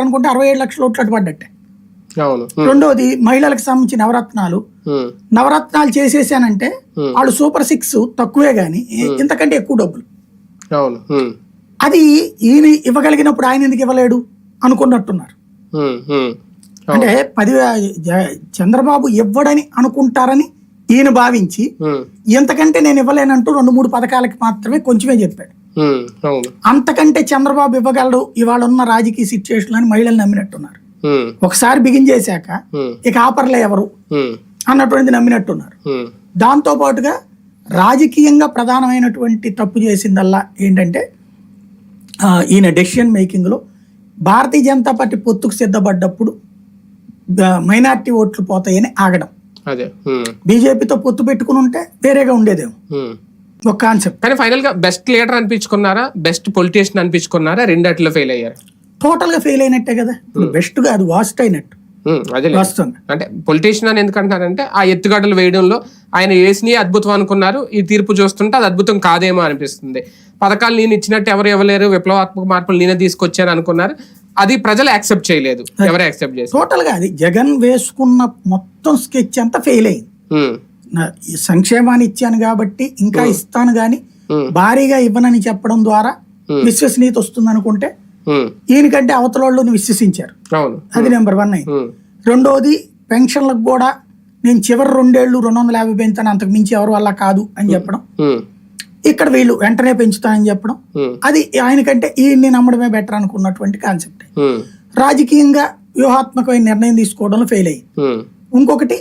అనుకుంటే అరవై ఏడు లక్షల ఓట్లు పడ్డట్టే. రెండోది మహిళలకు సంబంధించి నవరత్నాలు. నవరత్నాలు చేసేసానంటే. వాళ్ళు సూపర్ సిక్స్ తక్కువే గాని ఇంతకంటే ఎక్కువ డబ్బులు. అది ఈయన ఇవ్వగలిగినప్పుడు ఆయన ఎందుకు ఇవ్వలేడు అనుకున్నట్టున్నారు. అంటే పది చంద్రబాబు ఇవ్వడని అనుకుంటారని ఈయన భావించి ఇంతకంటే నేను ఇవ్వలేనంటూ రెండు మూడు పథకాలకి మాత్రమే కొంచెమే చెప్పాడు. అంతకంటే చంద్రబాబు ఇవ్వగలడు ఇవాళ ఉన్న రాజకీయ సిచ్యువేషన్ అని మహిళలు నమ్మినట్టున్నారు. ఒకసారి బిగించేశాక ఇక ఆపర్లే ఎవరు? అన్నటువంటిది నమ్మినట్టున్నారు. దాంతో పాటుగా రాజకీయంగా ప్రధానమైనటువంటి తప్పు చేసిందల్లా ఏంటంటే ఈయన డెసిషన్ మేకింగ్లో భారతీయ జనతా పార్టీ పొత్తుకు సిద్ధపడ్డప్పుడు మైనార్టీ ఓట్లు పోతాయని ఆగడం. బీజేపీతో పొత్తు పెట్టుకుని ఉంటే వేరేగా ఉండేదేమో. ఒక కాన్సెప్ట్ కానీ ఫైనల్గా బెస్ట్ లీడర్ అనిపించుకున్నారా? బెస్ట్ పొలిటీషియన్ అనిపించుకున్నారా? రెండట్లో ఫెయిల్ అయ్యారు. టోటల్గా ఫెయిల్ అయినట్టే కదా? బెస్ట్గా అది వాస్ట్ అయినట్టు. ఉమ్, అదే అంటే పొలిటీషియన్ అని ఎందుకంటున్నారంటే ఆ ఎత్తుగడలు వేయడంలో ఆయన వేసినవి అద్భుతం అనుకున్నారు. ఈ తీర్పు చూస్తుంటే అది అద్భుతం కాదేమో అనిపిస్తుంది. పథకాలు నేను ఇచ్చినట్టు ఎవరు ఇవ్వలేరు విప్లవాత్మక మార్పులు నేనే తీసుకొచ్చాను అనుకున్నారు. అది ప్రజలు యాక్సెప్ట్ చేయలేదు. ఎవరు యాక్సెప్ట్ చేసి టోటల్గా అది జగన్ వేసుకున్న మొత్తం స్కెచ్ అంతా ఫెయిల్ అయింది. ఈ సంక్షేమాన్ని ఇచ్చాను కాబట్టి ఇంకా ఇస్తాను గాని భారీగా ఇవ్వనని చెప్పడం ద్వారా విశ్వసనీయత వస్తుంది అనుకుంటే ఈయనకంటే అవతల వాళ్ళు విశ్వసించారు. అది నెంబర్ వన్ అయింది రెండోది పెన్షన్లకు కూడా నేను చివరి రెండేళ్ళు రెండు వందల యాభై పెంచాను అంతకు మించి ఎవరు వల్ల కాదు అని చెప్పడం. ఇక్కడ వీళ్ళు వెంటనే పెంచుతానని చెప్పడం. అది ఆయనకంటే ఈయన్ని నమ్మడమే బెటర్ అనుకున్నటువంటి కాన్సెప్ట్ రాజకీయంగా వ్యూహాత్మకమైన నిర్ణయం తీసుకోవడంలో ఫెయిల్ అయ్యింది ఉమ్, ఇంకొకటి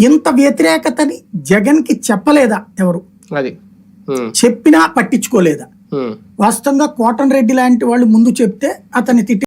ఇంత వ్యతిరేకతని జగన్కి చెప్పలేదా ఎవరు? అది. చెప్పినా పట్టించుకోలేదా? వాస్తవంగా కోటన్ రెడ్డి లాంటి వాళ్ళు ముందు చెప్తే అతన్ని తిట్టి